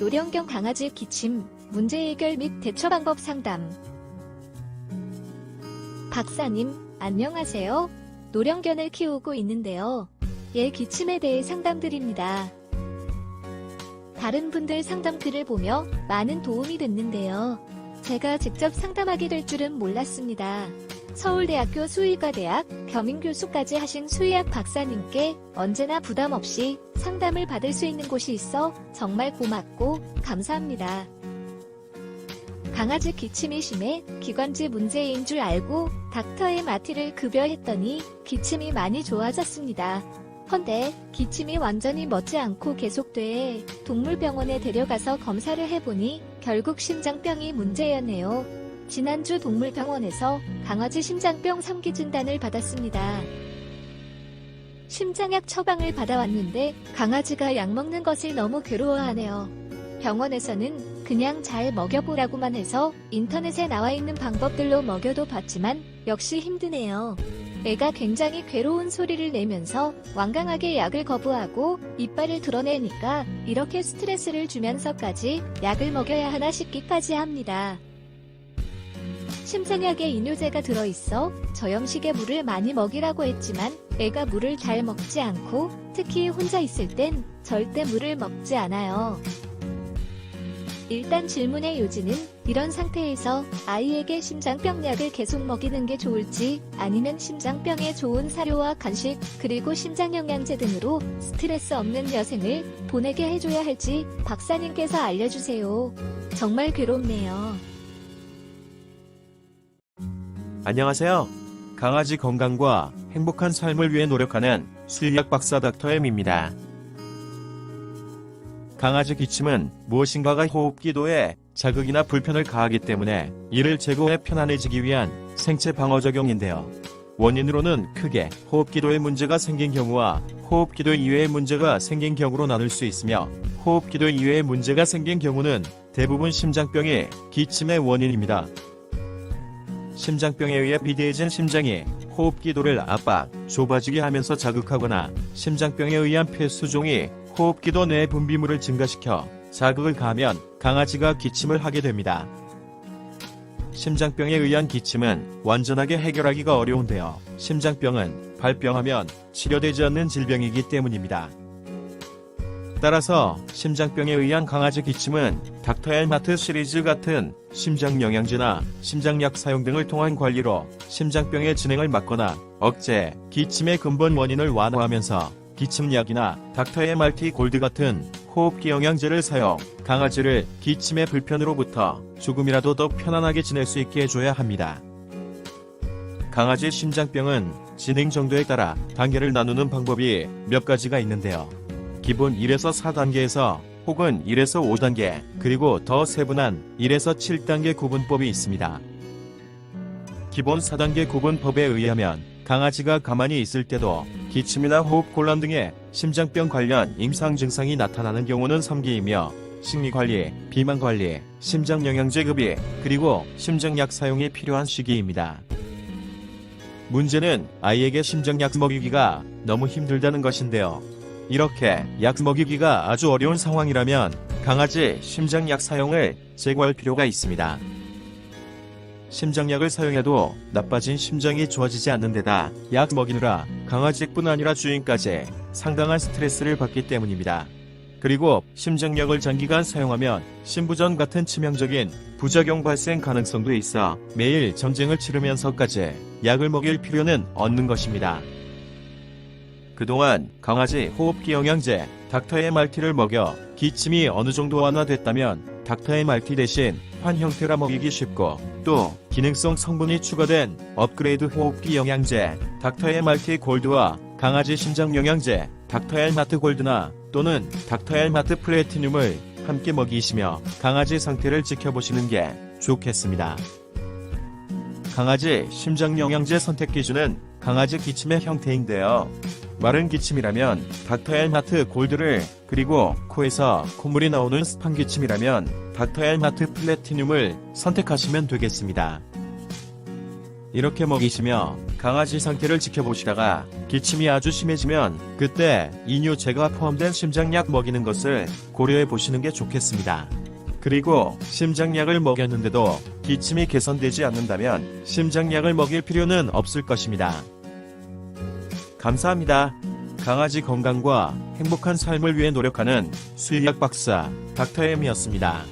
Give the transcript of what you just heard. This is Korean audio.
노령견 강아지 기침, 문제 해결 및 대처 방법 상담. 박사님, 안녕하세요. 노령견을 키우고 있는데요. 얘 기침에 대해 상담드립니다. 다른 분들 상담 글을 보며 많은 도움이 됐는데요. 제가 직접 상담하게 될 줄은 몰랐습니다. 서울대학교 수의과대학 겸임교수까지 하신 수의학 박사님께 언제나 부담 없이 상담을 받을 수 있는 곳이 있어 정말 고맙고 감사합니다. 강아지 기침이 심해 기관지 문제인 줄 알고 닥터의 마티를 급여했더니 기침이 많이 좋아졌습니다. 헌데 기침이 완전히 멎지 않고 계속돼 동물병원에 데려가서 검사를 해보니 결국 심장병이 문제였네요. 지난주 동물병원에서 강아지 심장병 3기 진단을 받았습니다. 심장약 처방을 받아왔는데 강아지가 약 먹는 것을 너무 괴로워하네요. 병원에서는 그냥 잘 먹여보라고만 해서 인터넷에 나와 있는 방법들로 먹여도 봤지만 역시 힘드네요. 애가 굉장히 괴로운 소리를 내면서 완강하게 약을 거부하고 이빨을 드러내니까 이렇게 스트레스를 주면서까지 약을 먹여야 하나 싶기까지 합니다. 심장약에 이뇨제가 들어있어 저염식에 물을 많이 먹이라고 했지만 애가 물을 잘 먹지 않고 특히 혼자 있을 땐 절대 물을 먹지 않아요. 일단 질문의 요지는 이런 상태에서 아이에게 심장병 약을 계속 먹이는 게 좋을지 아니면 심장병에 좋은 사료와 간식 그리고 심장영양제 등으로 스트레스 없는 여생을 보내게 해줘야 할지 박사님께서 알려주세요. 정말 괴롭네요. 안녕하세요. 강아지 건강과 행복한 삶을 위해 노력하는 수의학 박사 닥터 M입니다. 강아지 기침은 무엇인가가 호흡 기도에 자극이나 불편을 가하기 때문에 이를 제거해 편안해지기 위한 생체 방어 작용인데요. 원인으로는 크게 호흡 기도에 문제가 생긴 경우와 호흡 기도 이외의 문제가 생긴 경우로 나눌 수 있으며 호흡 기도 이외의 문제가 생긴 경우는 대부분 심장병이 기침의 원인입니다. 심장병에 의해 비대해진 심장이 호흡기도를 압박, 좁아지게 하면서 자극하거나 심장병에 의한 폐수종이 호흡기도 내 분비물을 증가시켜 자극을 가하면 강아지가 기침을 하게 됩니다. 심장병에 의한 기침은 완전하게 해결하기가 어려운데요. 심장병은 발병하면 치료되지 않는 질병이기 때문입니다. 따라서 심장병에 의한 강아지 기침은 닥터엘마트 시리즈 같은 심장 영양제나 심장약 사용 등을 통한 관리로 심장병의 진행을 막거나 억제, 기침의 근본 원인을 완화하면서 기침약이나 닥터엘말티 골드 같은 호흡기 영양제를 사용, 강아지를 기침의 불편으로부터 조금이라도 더 편안하게 지낼 수 있게 해줘야 합니다. 강아지 심장병은 진행 정도에 따라 단계를 나누는 방법이 몇 가지가 있는데요. 기본 1에서 4단계에서 혹은 1에서 5단계, 그리고 더 세분한 1에서 7단계 구분법이 있습니다. 기본 4단계 구분법에 의하면 강아지가 가만히 있을 때도 기침이나 호흡 곤란 등의 심장병 관련 임상 증상이 나타나는 경우는 3기이며 식리관리, 비만관리, 심장영양제 급이, 그리고 심장약 사용이 필요한 시기입니다. 문제는 아이에게 심장약 먹이기가 너무 힘들다는 것인데요. 이렇게 약 먹이기가 아주 어려운 상황이라면 강아지 심장약 사용을 제거할 필요가 있습니다. 심장약을 사용해도 나빠진 심장이 좋아지지 않는 데다 약 먹이느라 강아지뿐 아니라 주인까지 상당한 스트레스를 받기 때문입니다. 그리고 심장약을 장기간 사용하면 심부전 같은 치명적인 부작용 발생 가능성도 있어 매일 전쟁을 치르면서까지 약을 먹일 필요는 없는 것입니다. 그동안 강아지 호흡기 영양제 닥터의 말티를 먹여 기침이 어느 정도 완화됐다면 닥터의 말티 대신 환 형태라 먹이기 쉽고 또 기능성 성분이 추가된 업그레이드 호흡기 영양제 닥터의 말티 골드와 강아지 심장 영양제 닥터엘 마트 골드나 또는 닥터엘 마트 플래티늄을 함께 먹이시며 강아지 상태를 지켜보시는 게 좋겠습니다. 강아지 심장 영양제 선택 기준은 강아지 기침의 형태인데요. 마른 기침이라면 닥터엘마트 골드를 그리고 코에서 콧물이 나오는 스판 기침이라면 닥터엘마트 플래티늄을 선택하시면 되겠습니다. 이렇게 먹이시며 강아지 상태를 지켜보시다가 기침이 아주 심해지면 그때 이뇨제가 포함된 심장약 먹이는 것을 고려해 보시는 게 좋겠습니다. 그리고 심장약을 먹였는데도 기침이 개선되지 않는다면 심장약을 먹일 필요는 없을 것입니다. 감사합니다. 강아지 건강과 행복한 삶을 위해 노력하는 수의학 박사 닥터엠이었습니다.